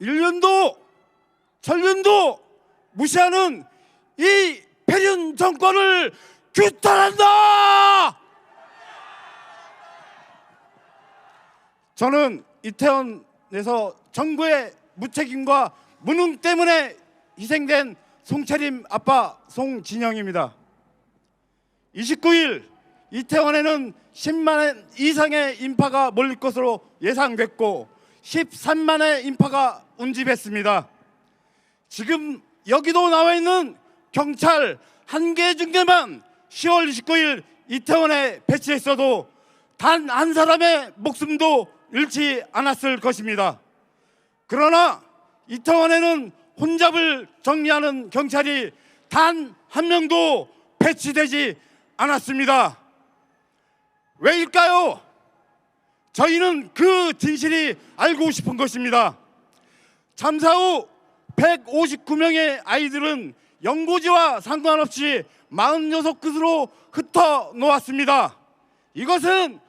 일년도 전년도 무시하는 이 패륜 정권을 규탄한다! 저는 이태원에서 정부의 무책임과 무능 때문에 희생된 송채림 아빠 송진영입니다. 29일 이태원에는 10만 이상의 인파가 몰릴 것으로 예상됐고 13만의 인파가 운집했습니다. 지금 여기도 나와 있는 경찰 한 개 중대만 10월 29일 이태원에 배치했어도 단 한 사람의 목숨도 잃지 않았을 것입니다. 그러나 이태원에는 혼잡을 정리하는 경찰이 단 한 명도 배치되지 않았습니다. 왜일까요? 저희는 그 진실이 알고 싶은 것입니다. 참사 후 159명의 아이들은 연고지와 상관없이 46곳으로 흩어 놓았습니다. 이것은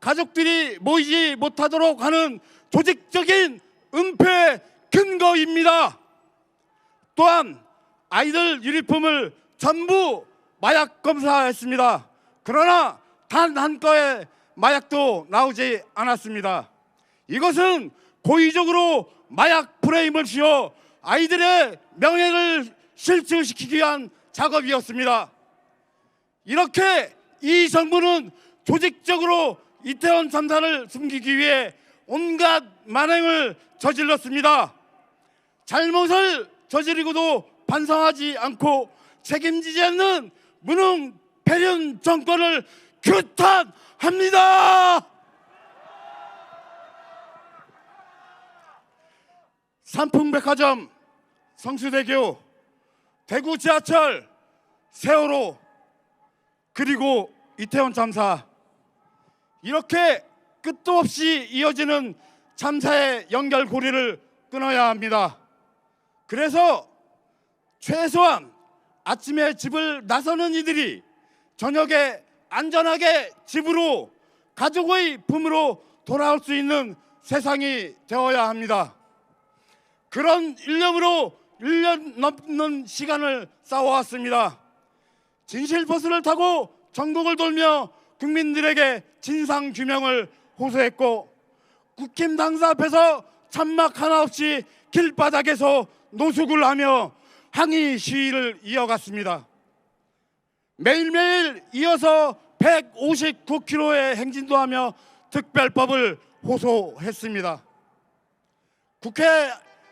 가족들이 모이지 못하도록 하는 조직적인 은폐 근거입니다. 또한 아이들 유니폼을 전부 마약 검사했습니다. 그러나 단 한 건의 마약도 나오지 않았습니다. 이것은 고의적으로 마약 프레임을 씌워 아이들의 명예를 실추시키기 위한 작업이었습니다. 이렇게 이 정부는 조직적으로 이태원 참사를 숨기기 위해 온갖 만행을 저질렀습니다. 잘못을 저지르고도 반성하지 않고 책임지지 않는 무능 패륜 정권을 규탄합니다. 삼풍백화점, 성수대교, 대구 지하철, 세월호, 그리고 이태원 참사 이렇게 끝도 없이 이어지는 참사의 연결고리를 끊어야 합니다. 그래서 최소한 아침에 집을 나서는 이들이 저녁에 안전하게 집으로 가족의 품으로 돌아올 수 있는 세상이 되어야 합니다. 그런 일념으로 1년 넘는 시간을 쌓아왔습니다. 진실버스를 타고 전국을 돌며 국민들에게 진상 규명을 호소했고 국힘 당사 앞에서 찬막 하나 없이 길바닥에서 노숙을 하며 항의 시위를 이어갔습니다. 매일매일 이어서 159km의 행진도 하며 특별법을 호소했습니다. 국회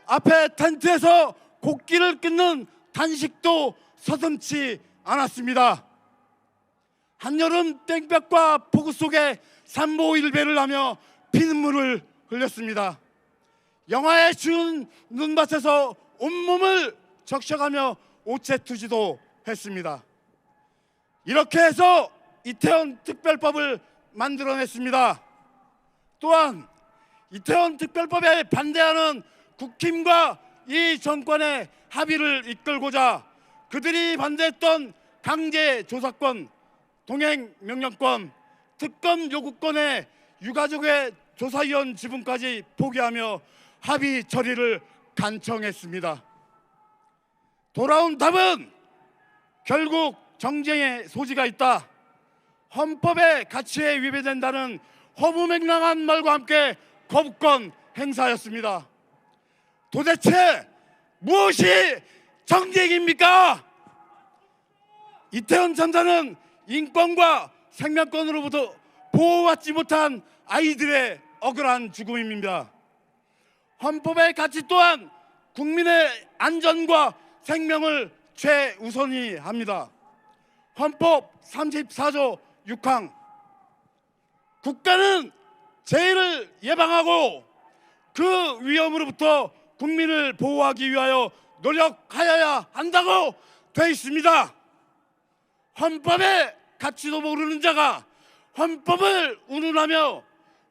앞에 텐트에서 곡기를 끊는 단식도 서슴치 않았습니다. 한여름 땡볕과 폭우 속에 삼보일배를 하며 피눈물을 흘렸습니다. 영하의 추운 눈밭에서 온몸을 적셔가며 오체투지도 했습니다. 이렇게 해서 이태원 특별법을 만들어냈습니다. 또한 이태원 특별법에 반대하는 국힘과 이 정권의 합의를 이끌고자 그들이 반대했던 강제 조사권, 동행 명령권, 특검 요구권의 유가족의 조사위원 지분까지 포기하며 합의 처리를 간청했습니다. 돌아온 답은 결국 정쟁의 소지가 있다. 헌법의 가치에 위배된다는 허무맹랑한 말과 함께 거부권 행사였습니다. 도대체 무엇이 정쟁입니까? 이태원 참사는 인권과 생명권으로부터 보호받지 못한 아이들의 억울한 죽음입니다. 헌법의 가치 또한 국민의 안전과 생명을 최우선이 합니다. 헌법 34조 6항 국가는 재해를 예방하고 그 위험으로부터 국민을 보호하기 위하여 노력하여야 한다고 되어 있습니다. 헌법의 가치도 모르는 자가 헌법을 운운하며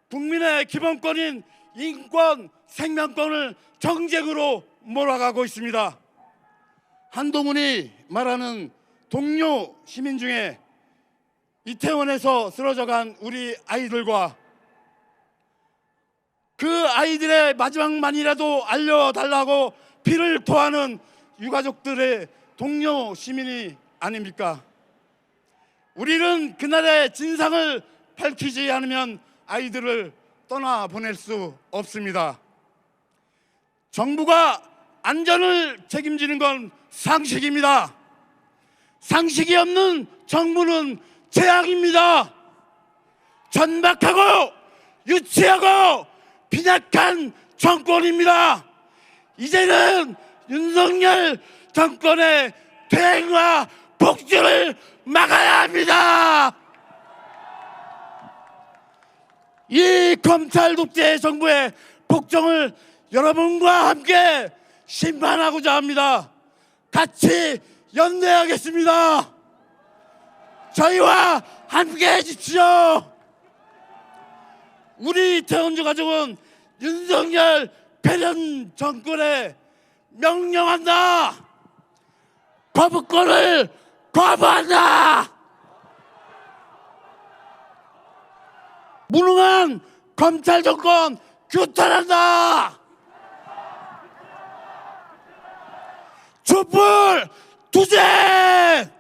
국민의 기본권인 인권, 생명권을 정쟁으로 몰아가고 있습니다. 한동훈이 말하는 동료 시민 중에 이태원에서 쓰러져간 우리 아이들과 그 아이들의 마지막만이라도 알려달라고 피를 토하는 유가족들의 동료 시민이 아닙니까? 우리는 그날의 진상을 밝히지 않으면 아이들을 떠나 보낼 수 없습니다. 정부가 안전을 책임지는 건 상식입니다. 상식이 없는 정부는 재앙입니다. 전박하고 유치하고 빈약한 정권입니다. 이제는 윤석열 정권의 퇴행과 복주를 막아야 합니다. 이 검찰 독재 정부의 복종을 여러분과 함께 심판하고자 합니다. 같이 연대하겠습니다. 저희와 함께 해주십시오. 우리 태원주 가족은 윤석열 패전 정권에 명령한다. 거부권을 거부한다. 무능한 검찰 정권 규탄한다. 촛불 투쟁!